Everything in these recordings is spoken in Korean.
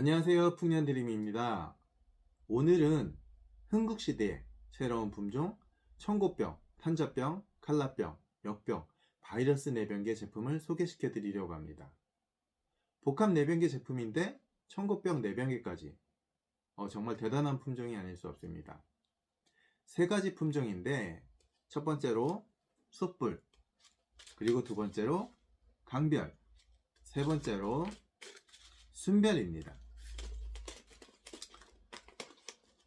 안녕하세요. 풍년드림입니다. 오늘은 흥국시대의 새로운 품종 청고병, 탄저병, 칼라병, 역병, 바이러스 내병계 제품을 소개시켜 드리려고 합니다. 복합 내병계 제품인데 청고병 내병계까지 어, 정말 대단한 품종이 아닐 수 없습니다. 세 가지 품종인데 첫 번째로 숯불 그리고 두 번째로 강별 세 번째로 순별입니다.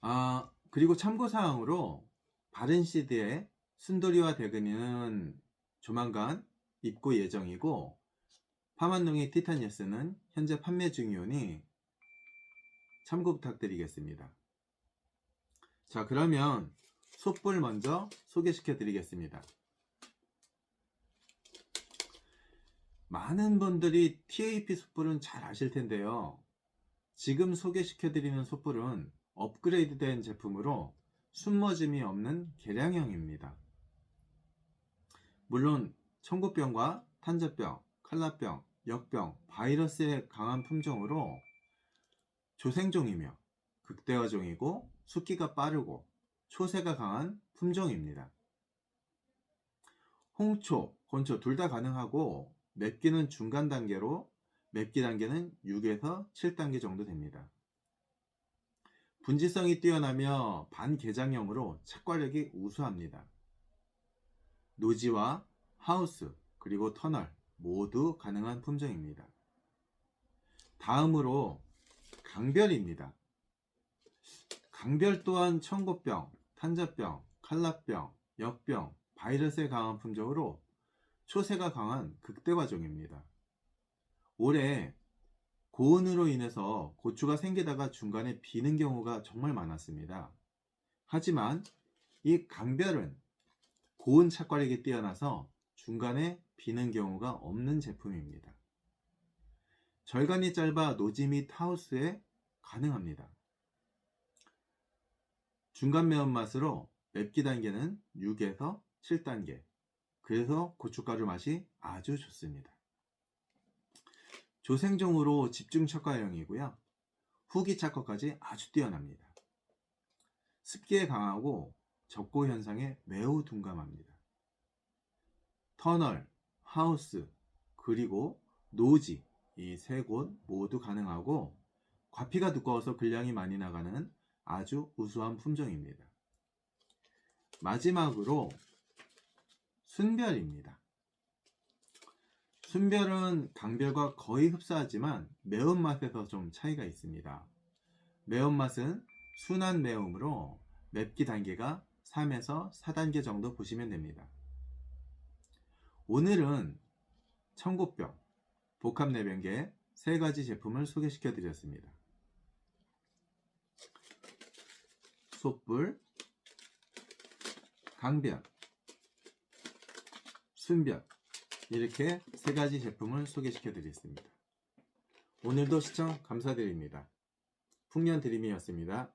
아, 그리고 참고사항으로 바른 시드의 순돌이와 대근이는 조만간 입고 예정이고 파만농의 티타니스는 현재 판매 중이오니 참고 부탁드리겠습니다. 자, 그러면 솥불 먼저 소개시켜 드리겠습니다. 많은 분들이 TAP 숯불은 잘 아실 텐데요. 지금 소개시켜 드리는 숯불은 업그레이드된 제품으로 숨머짐이 없는 개량형입니다. 물론 청고병과 탄저병, 칼라병, 역병, 바이러스에 강한 품종으로 조생종이며 극대화종이고 숙기가 빠르고 초세가 강한 품종입니다. 홍초, 곤초 둘 다 가능하고 맵기는 중간 단계로 맵기 단계는 6에서 7단계 정도 됩니다. 분지성이 뛰어나며 반개장형으로 착과력이 우수합니다. 노지와 하우스 그리고 터널 모두 가능한 품종입니다. 다음으로 강별입니다. 강별 또한 청고병, 탄저병, 칼라병, 역병, 바이러스에 강한 품종으로 초세가 강한 극대화종입니다. 올해 고온으로 인해서 고추가 생기다가 중간에 비는 경우가 정말 많았습니다. 하지만 이 강별은 고온 착과력이 뛰어나서 중간에 비는 경우가 없는 제품입니다. 절간이 짧아 노지 및 하우스에 가능합니다. 중간 매운맛으로 맵기 단계는 6에서 7단계, 그래서 고춧가루 맛이 아주 좋습니다. 조생종으로 집중 척과형이고요. 후기 착과까지 아주 뛰어납니다. 습기에 강하고 적고 현상에 매우 둔감합니다. 터널, 하우스, 그리고 노지 이 세 곳 모두 가능하고 과피가 두꺼워서 분량이 많이 나가는 아주 우수한 품종입니다. 마지막으로 순별입니다. 순별은 강별과 거의 흡사하지만 매운맛에서 좀 차이가 있습니다. 매운맛은 순한 매움으로 맵기 단계가 3에서 4단계 정도 보시면 됩니다. 오늘은 청고병, 복합내변계 세 가지 제품을 소개시켜 드렸습니다. 솥불, 강변, 순변 이렇게 세 가지 제품을 소개시켜 드렸습니다. 오늘도 시청 감사드립니다. 풍년 드림이었습니다.